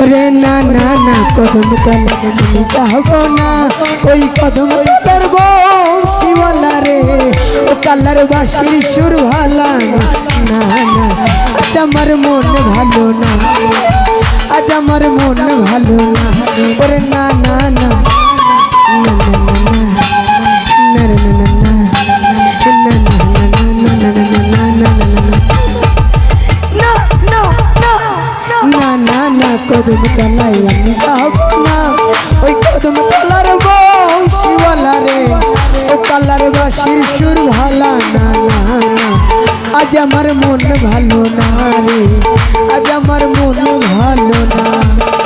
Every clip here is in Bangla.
ওরে না না না কদম তলে না ওই কদম তলার বংশীওয়ালা রে ও কালার বাসির সুর ভালা না না আজ আমার মন ভালো না আজ আমার মন ভালো না ওরে না না না না না না না না না না না না কদম তলায় আমি যাব না। ওই কদম তলার বংশীওয়ালা রে। ও কালার বাসির সুর ভালা না। আজ আমার মন ভালো না রে। আজ আমার মন ভালো না।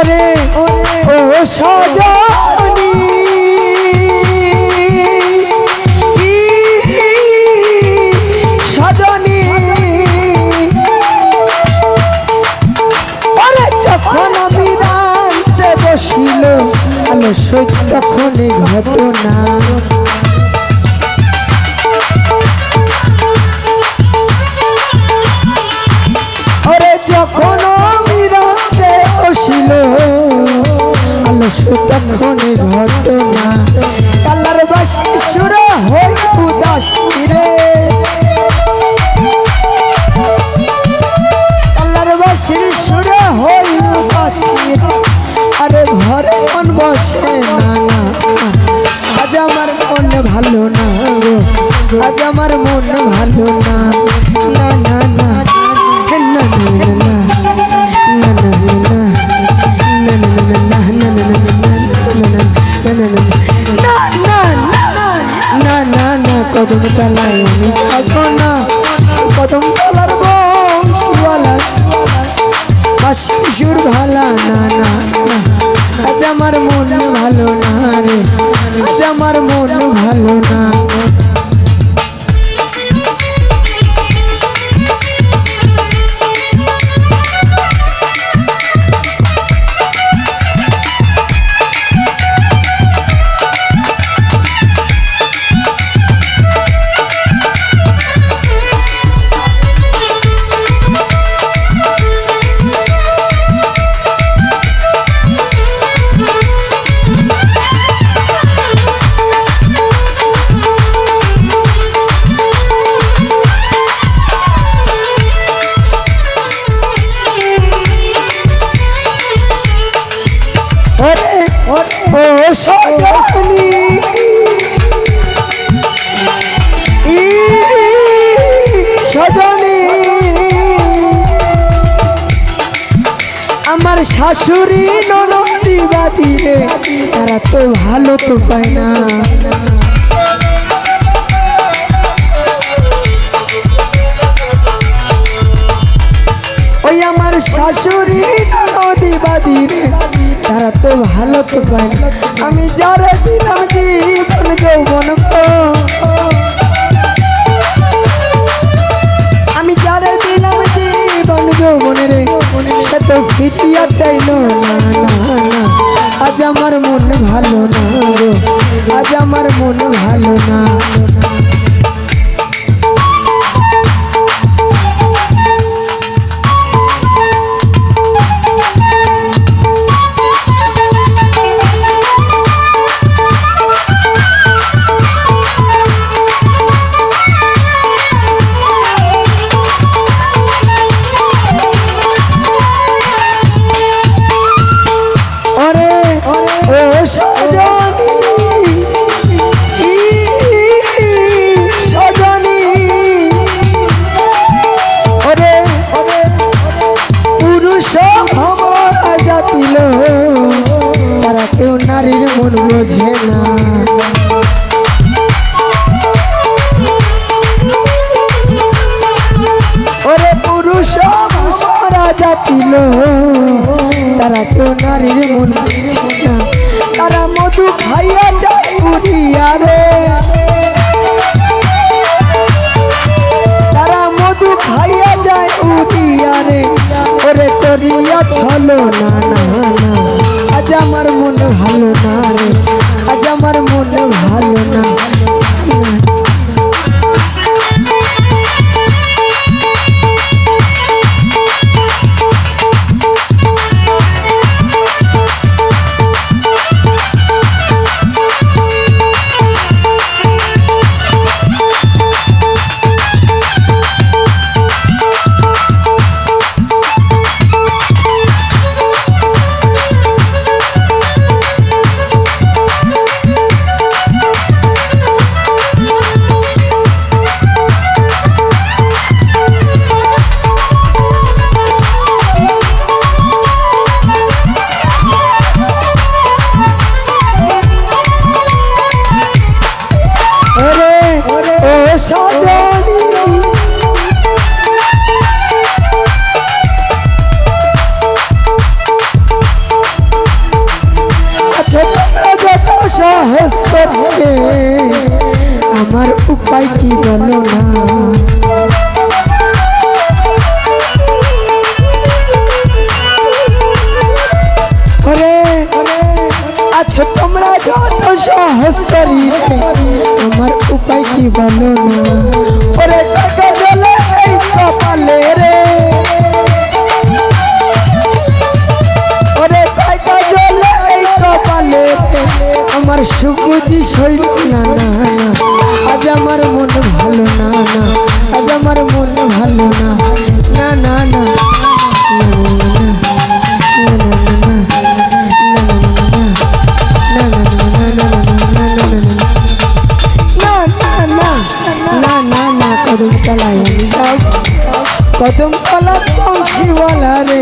ওরে ও সজনি। সজনি। ওরে যখন আমি রানতে বসিল আলো সত্য ঘটনা। তলায় আমি থাকব না কদম তলার বংশীওয়ালা ভালা না না না। আজ আমার মন ভালো না রে, আজ আমার মন ভালো না সজনি ই আমার শাশুড়ি ননদি বাদিরে তারা তো ভালো তো পায় না। ওই আমার শাশুড়ি নদী বাদিরে ভালো পারি আমি যারা দিলাম জীবন যৌবন আমি যারা দিলাম জীবন যৌবন রে, সে তো ফিটিয়া চাইলো না না না। আজ আমার মন ভালো না আজ আমার মন ভালো না। মন বোঝে না ওরে পুরুষ রাজা ছিল। তারা তো নারীর মন বোঝে না। তারা মধু খাইয়া যায় উড়িয়া রে। তারা মধু খাইয়া যায় উড়িয়া রে। ওরে করিয়া ছলো না যত সাহস করবে আমার উপায় কি বলো না? তোমরা যত সাহস করিবে আমার উপায় কি বলো না? কাকা জলে এই কপালে রে। আমার সুখ শৈল সইল না না আজ আমার মন ভালো না না আজ আমার মন ভালো না না না না কদম কলা পৌঁছি বলা রে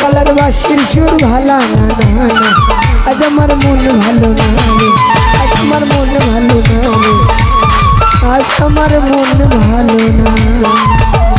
কলার বা শিশুর ভালা না না না अजमर मन भलो नमर मन भलो नमर मन भलो ना